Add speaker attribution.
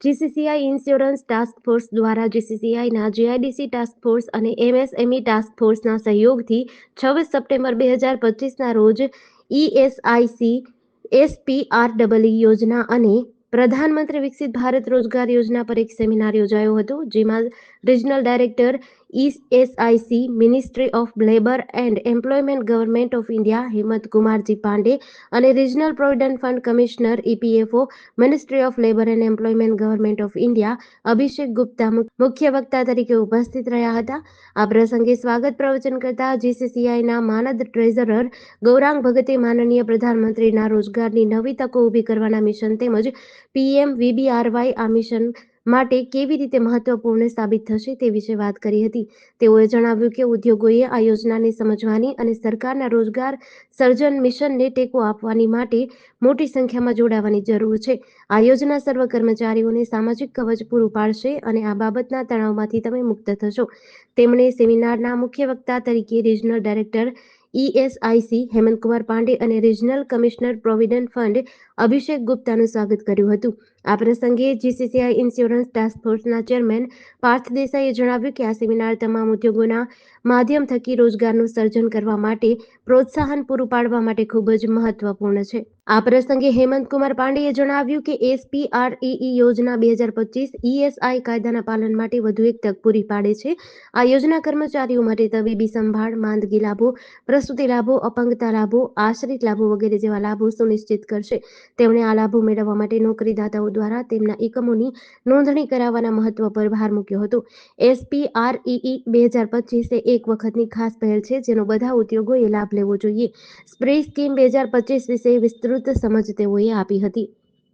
Speaker 1: GCCI insurance task force દ્વારા જીસીસીઆઈના GIDC task force અને એમએસએમઈ ટાસ્ક ફોર્સના સહયોગથી છવ્વીસ સપ્ટેમ્બર બે હજાર પચીસના રોજ ઈએસઆઈસી એસપીઆરડબલ્યુ યોજના અને પ્રધાનમંત્રી વિકસિત ભારત રોજગાર યોજના પર એક સેમિનાર યોજાયો હતો, જેમાં regional director ESIC ministry of labour and employment government of India Hemant Kumarji Pandey અને regional provident fund commissioner EPFO ministry of labour and employment government of India Abhishek Gupta મુખ્ય વક્તા તરીકે ઉપસ્થિત રહ્યા હતા. આ પ્રસંગે સ્વાગત પ્રવચન કરતા જીસીસીઆઈના માનદ ટ્રેઝરર, ગૌરાંગ ભગતે માનનીય પ્રધાનમંત્રીના રોજગારની નવી તકો ઊભી કરવાના મિશન તેમજ પીએમ વીબીઆરવાય આ મિશન માટે કેવી રીતે મહત્વપૂર્ણ સાબિત થશે તે વિશે વાત કરી હતી. તેઓએ જણાવ્યું કે ઉદ્યોગોએ આ યોજનાને સમજવાની અને સરકારના રોજગાર સર્જન મિશનને ટેકો આપવાની માટે મોટી સંખ્યામાં જોડાવાની જરૂર છે. આ યોજના સર્વ કર્મચારીઓને સામાજિક કવચ પૂરું પાડશે અને આ બાબતના તણાવમાંથી તમે મુક્ત થશો. તેમણે સેમિનારના મુખ્ય વક્તા તરીકે regional director ESIC Hemantkumar Pandey અને regional commissioner provident fund Abhishek ગુપ્તાનું સ્વાગત કર્યું હતું. આ પ્રસંગે જીસીસીઆઈ ઇન્સ્યોરન્સ ટાસ્ક ફોર્સના ચેરમેન પાર્થ દેસાઈએ જણાવ્યું કે આ સેમિનાર તમામ ઉદ્યોગોના માધ્યમ થકી રોજગારનું સર્જન કરવા માટે પ્રોત્સાહન પૂરું પાડવા માટે ખૂબ જ મહત્વપૂર્ણ છે. આ પ્રસંગે હેમંત કુમાર પાંડેએ જણાવ્યું કે એસપીઆરઈઈ યોજના બે હજાર પચીસ ઈએસઆઈ કાયદાના પાલન માટે વધુ એક તક પૂરી પાડે છે. આ યોજના કર્મચારીઓ માટે તબીબી સંભાળ, માંદગી લાભો, પ્રસૂતિ લાભો, અપંગતા લાભો, આશ્રિત લાભો વગેરે જેવા લાભો સુનિશ્ચિત કરશે. તેમણે આ લાભો મેળવવા માટે નોકરીદાતાઓ દ્વારા તેમના એકમોની નોંધણી કરાવવાના મહત્વ પર ભાર મૂક્યો હતો. એસપીઆરઈઈ બે હજાર પચીસ એ એક વખતની ખાસ પહેલ છે જેનો બધા ઉદ્યોગોએ લાભ લેવો જોઈએ. સ્પ્રે સ્કીમ બે હજાર પચીસ વિશે વિસ્તૃત સમજ તેઓએ આપી હતી.